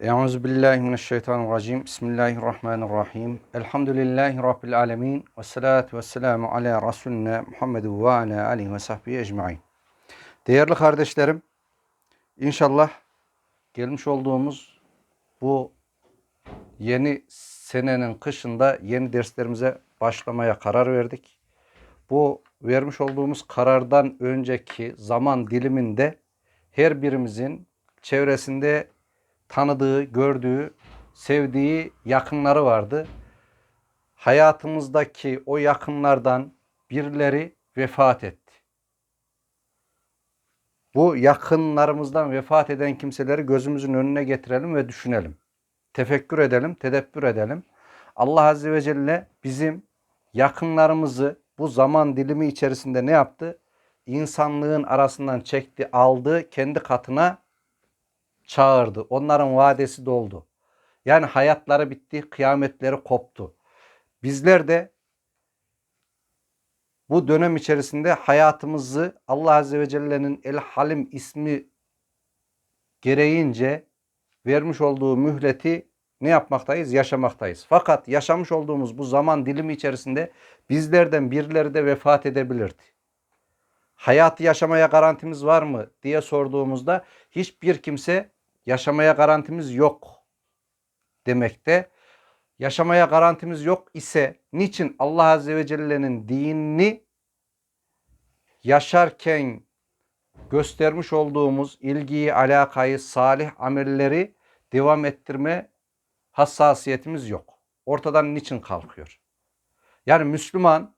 Euzu billahi mineşşeytanirracim. Bismillahirrahmanirrahim. Elhamdülillahi rabbil alamin. Ves salatu vesselamu ala resulina Muhammed ve ala alihi ve sahbihi ecmaîn. Değerli kardeşlerim, inşallah gelmiş olduğumuz bu yeni senenin kışında yeni derslerimize başlamaya karar verdik. Bu vermiş olduğumuz karardan önceki zaman diliminde her birimizin çevresinde tanıdığı, gördüğü, sevdiği yakınları vardı. Hayatımızdaki o yakınlardan birileri vefat etti. Bu yakınlarımızdan vefat eden kimseleri gözümüzün önüne getirelim ve düşünelim. Tefekkür edelim, tedebbür edelim. Allah Azze ve Celle bizim yakınlarımızı bu zaman dilimi içerisinde ne yaptı? İnsanlığın arasından çekti, aldı, kendi katına çağırdı. Onların vadesi doldu. Yani hayatları bitti, kıyametleri koptu. Bizler de bu dönem içerisinde hayatımızı Allah Azze ve Celle'nin El Halim ismi gereğince vermiş olduğu mühleti ne yapmaktayız? Yaşamaktayız. Fakat yaşamış olduğumuz bu zaman dilimi içerisinde bizlerden birileri de vefat edebilirdi. Hayatı yaşamaya garantimiz var mı diye sorduğumuzda hiçbir kimse yaşamaya garantimiz yok demekte. Yaşamaya garantimiz yok ise niçin Allah Azze ve Celle'nin dinini yaşarken göstermiş olduğumuz ilgiyi, alakayı, salih amelleri devam ettirme hassasiyetimiz yok. Ortadan niçin kalkıyor? Yani Müslüman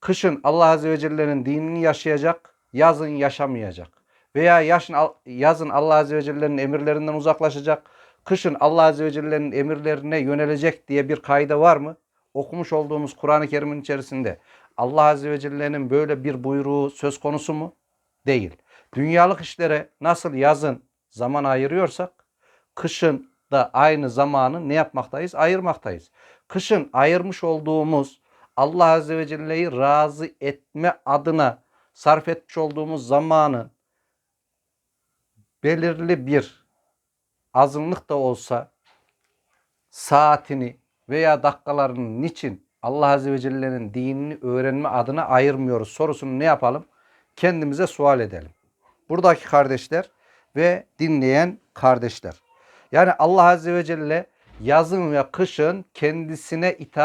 kışın Allah Azze ve Celle'nin dinini yaşayacak, yazın yaşamayacak. Veya yaşın, yazın Allah Azze ve Celle'nin emirlerinden uzaklaşacak, kışın Allah Azze ve Celle'nin emirlerine yönelecek diye bir kaide var mı? Okumuş olduğumuz Kur'an-ı Kerim'in içerisinde Allah Azze ve Celle'nin böyle bir buyruğu söz konusu mu? Değil. Dünyalık işlere nasıl yazın zaman ayırıyorsak, kışın da aynı zamanı ne yapmaktayız? Ayırmaktayız. Kışın ayırmış olduğumuz Allah Azze ve Celle'yi razı etme adına sarf etmiş olduğumuz zamanı belirli bir azınlık da olsa saatini veya dakikalarını niçin Allah Azze ve Celle'nin dinini öğrenme adına ayırmıyoruz sorusunu ne yapalım? Kendimize sual edelim. Buradaki kardeşler ve dinleyen kardeşler. Yani Allah Azze ve Celle yazın ve kışın kendisine itaat